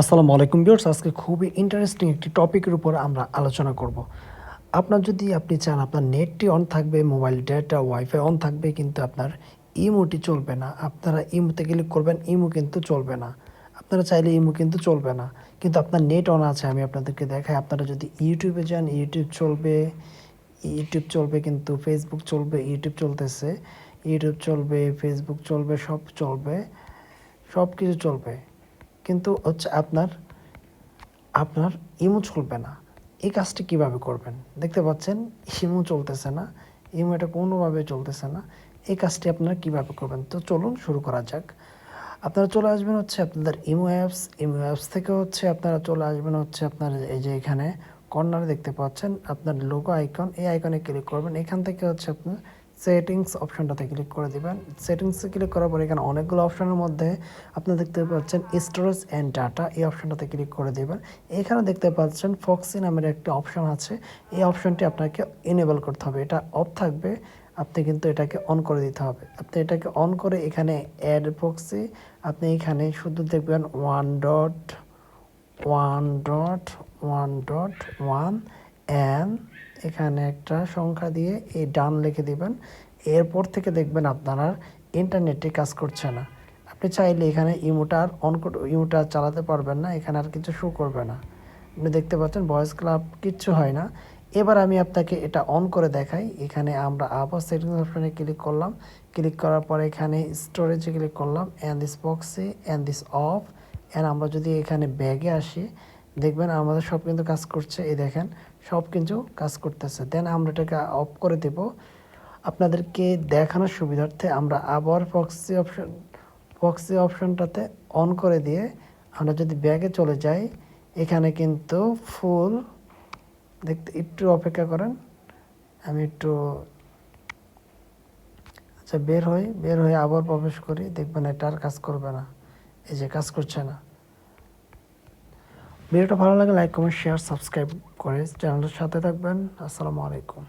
আসসালামু আলাইকুম বিয়ার্স আজকে খুবই ইন্টারেস্টিং একটি টপিকের উপর আমরা আলোচনা করব। আপনার যদি আপনি চান আপনার নেটটি অন থাকবে মোবাইল ডেটা ওয়াইফাই অন থাকবে, কিন্তু আপনার ইমোটি চলবে না। আপনারা ইমোতে ক্লিক করবেন, ইমো কিন্তু চলবে না। আপনারা চাইলে ইমো কিন্তু চলবে না। কিন্তু আপনার নেট অন আছে, আমি আপনাদেরকে দেখাই। আপনারা যদি ইউটিউবে যান ইউটিউব চলবে ইউটিউব চলবে কিন্তু ফেসবুক চলবে ইউটিউব চলতেছে। ইউটিউব চলবে ফেসবুক চলবে, সব চলবে সব কিছু চলবে। কিন্তু হচ্ছে আপনার আপনার ইমো চলবে না। এই কাজটি কীভাবে করবেন? দেখতে পাচ্ছেন, ইমো চলতেছে না, ইমো এটা কোনোভাবে চলতেছে না। এই কাজটি আপনারা কীভাবে করবেন? তো চলুন শুরু করা যাক। আপনারা চলে আসবেন হচ্ছে আপনাদের ইমো অ্যাপস। ইমো অ্যাপস থেকে হচ্ছে আপনারা চলে আসবেন হচ্ছে আপনার এই যে এখানে কর্নারে দেখতে পাচ্ছেন, আপনার লোগো আইকন এই আইকনে ক্লিক করবেন। এখান থেকে হচ্ছে আপনার সেটিংস অপশনটাতে ক্লিক করে দিবেন। সেটিংসে ক্লিক করার পর এখানে অনেকগুলো অপশনের মধ্যে আপনি দেখতে পাচ্ছেন স্টোরেজ অ্যান্ড ডাটা এই অপশনটাতে ক্লিক করে দেবেন। এখানে দেখতে পাচ্ছেন ফক্সি নামের একটি অপশন আছে। এই অপশনটি আপনাকে এনেবল করতে হবে। এটা অফ থাকবে, আপনি কিন্তু এটাকে অন করে দিতে হবে। আপনি এটাকে অন করে এখানে অ্যাড ফক্সি আপনি এখানে শুধু দেখবেন one dot one dot one dot one and এখানে একটা সংখ্যা দিয়ে এই ডান লিখে দিবেন। এরপর থেকে দেখবেন আপনার ইন্টারনেটে কাজ করছে না। আপনি চাইলে এখানে ইমোটা আর অন ইমোটা চালাতে পারবেন না, এখানে আর কিছু শো করবে না। আপনি দেখতে পাচ্ছেন ভয়েস ক্লাব কিচ্ছু হয় না। এবার আমি আপনাকে এটা অন করে দেখাই। এখানে আমরা আবার সেটিংস অপশনে ক্লিক করলাম। ক্লিক করার পরে এখানে স্টোরেজে ক্লিক করলাম। অ্যান্ড দিস বক্সে অ্যান্ড দিস অফ অ্যান্ড আমরা যদি এখানে ব্যাগে আসি দেখবেন আমাদের সব কিন্তু কাজ করছে, এই দেখেন, সব কিন্তু কাজ করতেছে। দেন আমরা এটাকে অফ করে দেব। আপনাদেরকে দেখানোর সুবিধার্থে আমরা আবার ফক্সি অপশন ফক্সি অপশনটাতে অন করে দিয়ে আমরা যদি ব্যাগে চলে যাই, এখানে কিন্তু ফুল দেখতে একটু অপেক্ষা করেন, আমি একটু আচ্ছা বের হই, বের হয়ে আবার প্রবেশ করি, দেখবেন এটা আর কাজ করবে না, এই যে কাজ করছে না। ভিডিওটা ভালো লাগে লাইক কমেন্ট শেয়ার সাবস্ক্রাইব করে চ্যানেলের সাথে থাকবেন। আসসালামু আলাইকুম।